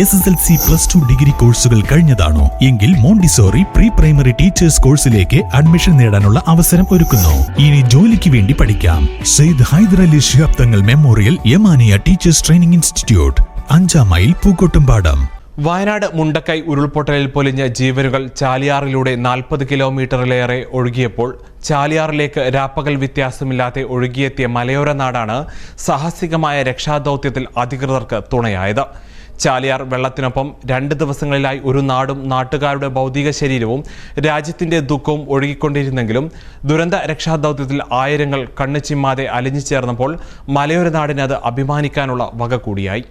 S S L C plus two degree കോഴ്സുകൾ കഴിഞ്ഞതാണോ? എങ്കിൽ മോണ്ടിസോറി പ്രീ പ്രൈമറി ടീച്ചേഴ്സ് കോഴ്സിലേക്ക് അഡ്മിഷൻ നേടാനുള്ള അവസരം ഒരുക്കുന്നു. ഇനി ജോലിക്ക് വേണ്ടി പഠിക്കാം. Sayed Hyderali Shihab Thangal memorial Yamaniya teachers training institute അഞ്ചാം മൈൽ പൂക്കോട്ടുംപാടം. വയനാട് മുണ്ടക്കൈ ഉരുൾപൊട്ടലിൽ പൊലിഞ്ഞ ജീവനുകൾ ചാലിയാറിലൂടെ നാൽപ്പത് കിലോമീറ്ററിലേറെ ഒഴുകിയപ്പോൾ ചാലിയാറിലേക്ക് രാപ്പകൽ വ്യത്യാസമില്ലാതെ ഒഴുകിയെത്തിയ മലയോര നാടാണ് സാഹസികമായ രക്ഷാദൗത്യത്തിൽ അധികൃതർക്ക് തുണയായത്. ചാലിയാർ വെള്ളത്തിനൊപ്പം രണ്ട് ദിവസങ്ങളിലായി ഒരു നാടും നാട്ടുകാരുടെ ഭൗതിക ശരീരവും രാജ്യത്തിന്റെ ദുഃഖവും ഒഴുകിക്കൊണ്ടിരുന്നെങ്കിലും ദുരന്ത രക്ഷാദൗത്യത്തിൽ ആയിരങ്ങൾ കണ്ണു ചിമ്മാതെ അലിഞ്ഞു ചേർന്നപ്പോൾ മലയോര നാടിന് അത് അഭിമാനിക്കാനുള്ള വക കൂടിയായി.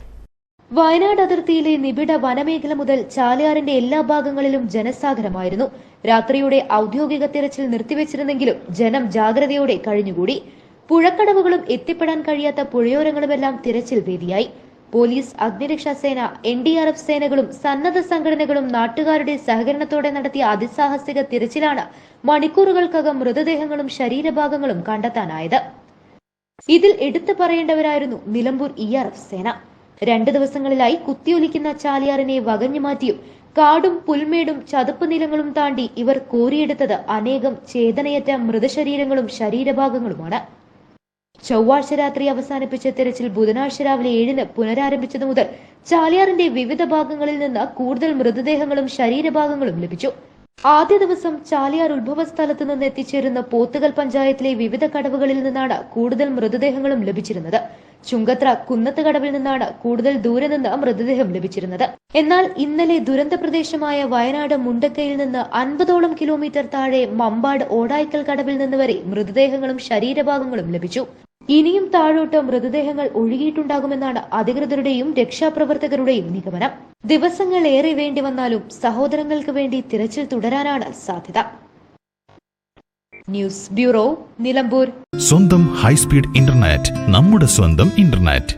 വയനാട് അതിർത്തിയിലെ നിബിഡ വനമേഖല മുതൽ ചാലിയാറിന്റെ എല്ലാ ഭാഗങ്ങളിലും ജനസാഗരമായിരുന്നു. രാത്രിയുടെ ഔദ്യോഗിക തിരച്ചിൽ നിർത്തിവെച്ചിരുന്നെങ്കിലും ജനം ജാഗ്രതയോടെ കഴിഞ്ഞുകൂടി. പുഴക്കടവുകളും എത്തിപ്പെടാൻ കഴിയാത്ത പുഴയോരങ്ങളുമെല്ലാം തിരച്ചിൽ വേദിയായി. പോലീസ് അഗ്നിരക്ഷാ സേന എൻ ഡി ആർ എഫ് സേനകളും സന്നദ്ധ സംഘടനകളും നാട്ടുകാരുടെ സഹകരണത്തോടെ നടത്തിയ അതിസാഹസിക തിരച്ചിലാണ് മണിക്കൂറുകൾക്കകം മൃതദേഹങ്ങളും ശരീരഭാഗങ്ങളും കണ്ടെത്താനായത്. ഇതിൽ എടുത്തു പറയേണ്ടവരായിരുന്നു നിലമ്പൂർ ഇ ആർ എഫ് സേന. രണ്ടു ദിവസങ്ങളിലായി കുത്തിയൊലിക്കുന്ന ചാലിയാറിനെ വകഞ്ഞു മാറ്റിയും കാടും പുൽമേടും ചതുപ്പ് നിലങ്ങളും താണ്ടി ഇവർ കോരിയെടുത്തത് അനേകം ചേതനയറ്റ മൃതശരീരങ്ങളും ശരീരഭാഗങ്ങളുമാണ്. ചൊവ്വാഴ്ച രാത്രി അവസാനിപ്പിച്ച തിരച്ചിൽ ബുധനാഴ്ച രാവിലെ ഏഴിന് പുനരാരംഭിച്ചത് മുതൽ ചാലിയാറിന്റെ വിവിധ ഭാഗങ്ങളിൽ നിന്ന് കൂടുതൽ മൃതദേഹങ്ങളും ശരീരഭാഗങ്ങളും ലഭിച്ചു. ആദ്യ ദിവസം ചാലിയാർ ഉത്ഭവ സ്ഥലത്ത് നിന്ന് എത്തിച്ചേരുന്ന പോത്തുകൽ പഞ്ചായത്തിലെ വിവിധ കടവുകളിൽ നിന്നാണ് കൂടുതൽ മൃതദേഹങ്ങളും ലഭിച്ചിരുന്നത്. ചുങ്കത്ര കുന്നത്ത് കടവിൽ നിന്നാണ് കൂടുതൽ ദൂരെ നിന്ന് മൃതദേഹം ലഭിച്ചിരുന്നത്. എന്നാൽ ഇന്നലെ ദുരന്ത പ്രദേശമായ വയനാട് മുണ്ടക്കയിൽ നിന്ന് അൻപതോളം കിലോമീറ്റർ താഴെ മമ്പാട് ഓടായ്ക്കൽ കടവിൽ നിന്ന് വരെ മൃതദേഹങ്ങളും ശരീരഭാഗങ്ങളും ലഭിച്ചു. ഇനിയും താഴോട്ട് മൃതദേഹങ്ങൾ ഒഴുകിയിട്ടുണ്ടാകുമെന്നാണ് അധികൃതരുടെയും രക്ഷാപ്രവർത്തകരുടെയും നിഗമനം. ദിവസങ്ങൾ ഏറെ വേണ്ടി വന്നാലും സഹോദരങ്ങൾക്ക് വേണ്ടി തിരച്ചിൽ തുടരാനാണ് സാധ്യത. News bureau Nilambur. സ്വന്തം ഹൈസ്പീഡ് ഇന്റർനെറ്റ് നമ്മുടെ സ്വന്തം ഇന്റർനെറ്റ്.